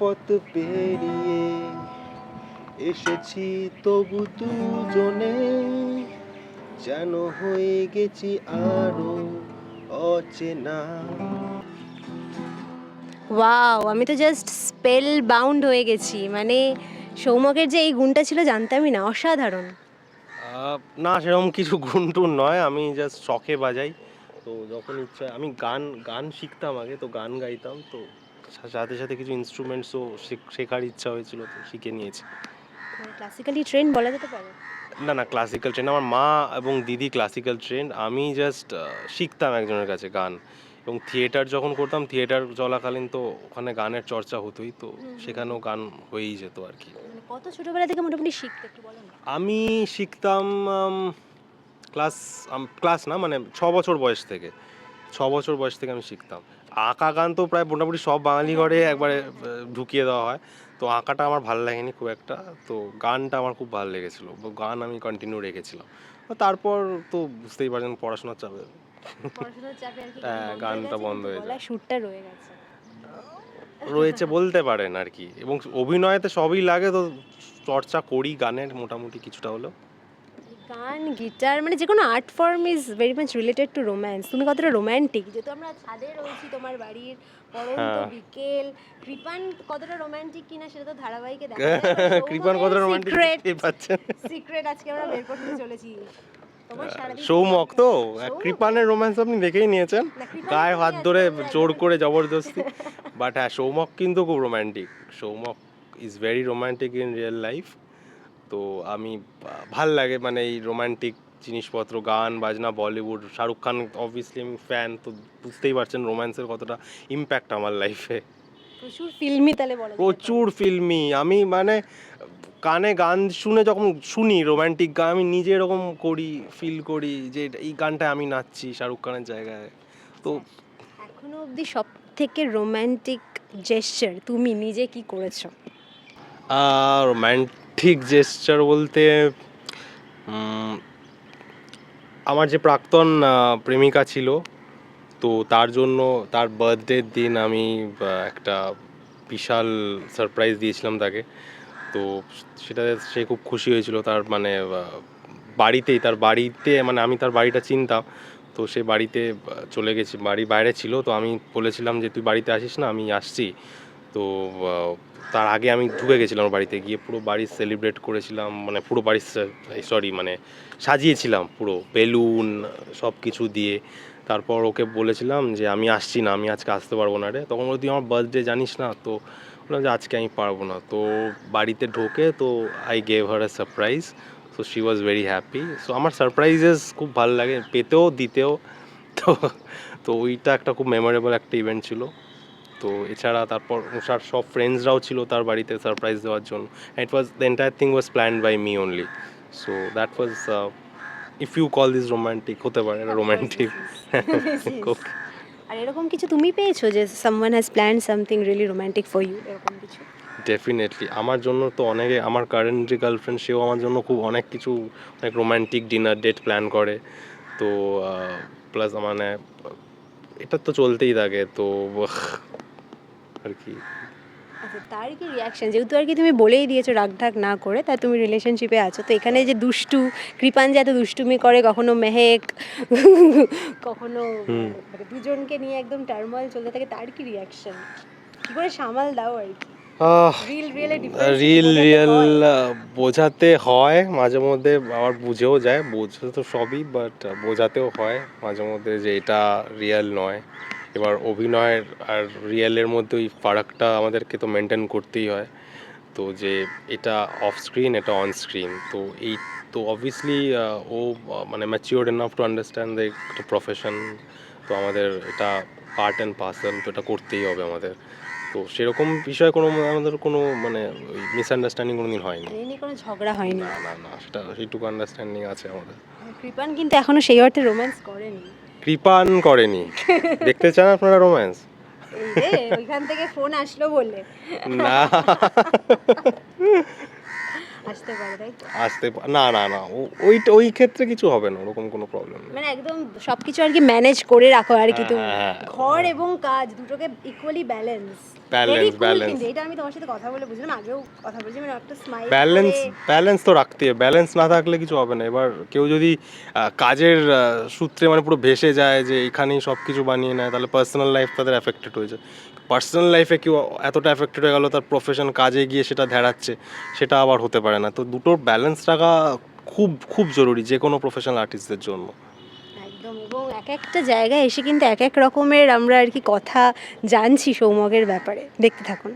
পথ পেরিয়ে এসেছি তবু দুজনে যেন হয়ে গেছি আরও অচেনা। ওয়াও আমি তো জাস্ট স্পেল বাউন্ড হয়ে গেছি। মানে সৌমকের যে এই গুণটা ছিল জানতামই না অসাধারণ। না সেরকম কিছু গুণটুন নয় আমি জাস্ট শখে বাজাই। তো যখন ইচ্ছা আমি গান গান শিখতাম আগে তো গান গাইতাম তো সাথে সাথে কিছু ইনস্ট্রুমেন্টসও শেখার ইচ্ছা হয়েছিল তো শিখে নিয়েছি। ক্লাসিক্যালি ট্রেন বলা যেতে পারে? না না ক্লাসিক্যাল ট্রেন আমার মা এবং দিদি ক্লাসিক্যাল ট্রেন আমি জাস্ট শিখতাম একজনের কাছে গান। এবং থিয়েটার যখন করতাম থিয়েটার চলাকালীন তো ওখানে গানের চর্চা হতোই তো সেখানেও গান হয়েই যেত আর কি। মানে কত ছোটবেলা থেকে মোটামুটি শিখতে একটু বলো আমি শিখতাম ক্লাস ক্লাস না মানে ছ বছর বয়স থেকে। ছ বছর বয়স থেকে আমি শিখতাম। আঁকা গান তো প্রায় মোটামুটি সব বাঙালি ঘরে একবারে ঢুকিয়ে দেওয়া হয়। তো আঁকাটা আমার ভালো লাগেনি খুব একটা। তো গানটা আমার খুব ভালো লেগেছিলো। গান আমি কন্টিনিউ রেখেছিলাম। তারপর তো বুঝতেই পারছেন পড়াশোনার চাপে। হ্যাঁ, গানটা বন্ধ হয়ে যায়। সুরটা রয়ে গেছে। রয়েছে বলতে পারেন আর কি। এবং অভিনয়তে সবই লাগে তো চর্চা করি গানের মোটামুটি কিছুটা হলেও। গান গিটার মানে যে কোনো art form is very much related to romance তুমি কতটা রোম্যান্টিক যেহেতু আমরা ছাদে রয়েছি তোমার বাড়ির পরন্ত হ্যাঁ। বিকেল কৃপান কতটা রোম্যান্টিক কিনা সেটা তো ধারাবাহিকে দেখা কৃপান কতটা পাচ্ছেন। সিক্রেট আজকে আমরা বের করতে চলেছি। সৌমক তো? কৃপানের রোম্যান্স আপনি দেখেই নিয়েছেন। গায়ে হাত ধরে জোর করে জবরদস্তি। বাট হ্যাঁ সৌমক কিন্তু খুব romantic Soumak is very romantic in real life তো আমি ভালো লাগে মানে এই রোমান্টিক জিনিসপত্র গান বাজনা বলিউড শাহরুখ খান অবভিয়াসলি আমি ফ্যান তো বুঝতেই পারছেন রোম্যান্সের কতটা ইম্প্যাক্ট আমার লাইফে প্রচুর ফিল্মি তাহলে বলো প্রচুর ফিল্মি আমি মানে কানে গান শুনে যখন শুনি রোম্যান্টিক গান আমি নিজে এরকম করি ফিল করি যে এই গানটা আমি নাচছি শাহরুখ খানের জায়গায়। তো এখনও অবধি সব থেকে রোম্যান্টিক জেস্চার তুমি নিজে কি করেছ? রোম্যান্টিক জেস্চার বলতে আমার যে প্রাক্তন প্রেমিকা ছিল, তো তার জন্য তার বার্থডের দিন আমি একটা বিশাল সারপ্রাইজ দিয়েছিলাম তাকে। তো সেটা সে খুব খুশি হয়েছিল, তার মানে বাড়িতেই, তার বাড়িতে মানে আমি তার বাড়িটা চিনতাম। তো সে বাড়িতে চলে গেছি, বাড়ি বাইরে ছিল, তো আমি বলেছিলাম যে, তুই বাড়িতে আসিস না, আমি আসছি। তো তার আগে আমি ঢুকে গেছিলাম বাড়িতে গিয়ে পুরো বাড়ি সেলিব্রেট করেছিলাম মানে পুরো বাড়ি সরি মানে সাজিয়েছিলাম পুরো বেলুন সব কিছু দিয়ে। তারপর ওকে বলেছিলাম যে আমি আসছি না আমি আজকে আসতে পারব না রে। তখন বলল, তুই আমার বার্থডে জানিস না? তো বললাম যে আজকে আমি পারব না। তো বাড়িতে ঢোকে তো I gave her a surprise so she was very happy so আমার সারপ্রাইজেস খুব ভালো লাগে পেতেও দিতেও। তো তো ওইটা একটা খুব মেমোরেবল একটা ইভেন্ট ছিল। তো এছাড়া তারপর ওষার সব ফ্রেন্ডসরাও ছিল তার বাড়িতে সারপ্রাইজ দেওয়ার জন্য। It was the entire thing was plan by me only so that was if you call this romantic হতে পারে রোমান্টিক আর এরকম কিছু তুমি পেয়েছ যে someone has plan something really romantic for you এরকম কিছু? ডেফিনেটলি আমার জন্য তো অনেকে আমার কারেন্ট যে গার্লফ্রেন্ড সেও আমার জন্য খুব অনেক কিছু অনেক রোমান্টিক ডিনার ডেট প্ল্যান করে। তো প্লাস মানে এটা তো চলতেই থাকে তো আর কি? আচ্ছা তার কি রিয়াকশন যেহেতু আর কি তুমি বলেই দিয়েছ রাগ ঢাক না করে তা তুমি রিলেশনশিপে আছো। তো এখানে যে দুষ্টু কৃপান যে এত দুষ্টুমি করে কখনো মেহেক কখনো মানে দুজনকে নিয়ে একদম টার্মল চলতে থাকে তার কি রিয়াকশন কি করে সামাল দাও আর কি? রিল রিয়েলে রিল রিয়েল বোঝাতে হয়। মাঝে মধ্যে আবার বুঝেও যায় বোঝে তো সবই বাট বোঝাতেও হয় মাঝে মধ্যে যে এটা রিয়েল নয়। এবার অভিনয়ের আর রিয়েলের মধ্যে ওই ফারাকটা আমাদেরকে তো মেনটেন করতেই হয়। তো যে এটা অফ স্ক্রিন এটা অন স্ক্রিন তো এই তো অবভিয়াসলি ও মানে mature enough to understand the একটা প্রফেশন তো আমাদের এটা পার্ট অ্যান্ড পার্সেল তো এটা করতেই হবে আমাদের। তো সেরকম বিষয়ে কোনো আমাদের কোনো মানে মিসআন্ডারস্ট্যান্ডিং কোনো দিন হয়নি। কোনো ঝগড়া হয়নি। না না না সেটা সেইটুকু আন্ডারস্ট্যান্ডিং আছে আমাদের। কৃপান কিন্তু এখনও সেই অর্থে রোম্যান্স করেনি। কৃপান করেনি। দেখতে চান আপনারা রোম্যান্স ওইখান থেকে ফোন আসলো বলে। না। আসতে পারে তাই আসতে না না না ওই ওই ক্ষেত্রে কিছু হবে না ওরকম কোনো প্রবলেম মানে একদম সবকিছু আর কি ম্যানেজ করে রাখো আর কি হ্যাঁ, তুমি। হ্যাঁ, ঘর এবং কাজ দুটোকে ইকুয়ালি ব্যালেন্স balance. কিন্তু এটা আমি তোমার সাথে কথা বলে বুঝলাম আগেও কথা বলছি মানে একটা স্মাইল ব্যালেন্স ব্যালেন্স তো রাখতে হবে ব্যালেন্স না থাকলে কিছু হবে না। এবার কেউ যদি কাজের সূত্রে মানে পুরো ভেসে যায় যে এখানেই সব কিছু বানিয়ে নেয় তাহলে পার্সোনাল লাইফ তাদের অ্যাফেক্টেড হয়েছে পার্সোনাল লাইফে কেউ এতটা অ্যাফেক্টেড হয়ে গেল তার প্রফেশন কাজে গিয়ে সেটা ধ্যাড়াচ্ছে সেটা আবার হতে পারে। না। তো দুটোর ব্যালেন্স রাখা খুব খুব জরুরি যে কোনো প্রফেশনাল আর্টিস্টদের জন্য। একদম, এবং এক একটা জায়গায় এসে কিন্তু এক এক রকমের আমরা আর কি কথা জানছি সৌমগের ব্যাপারে। দেখতে থাকুন।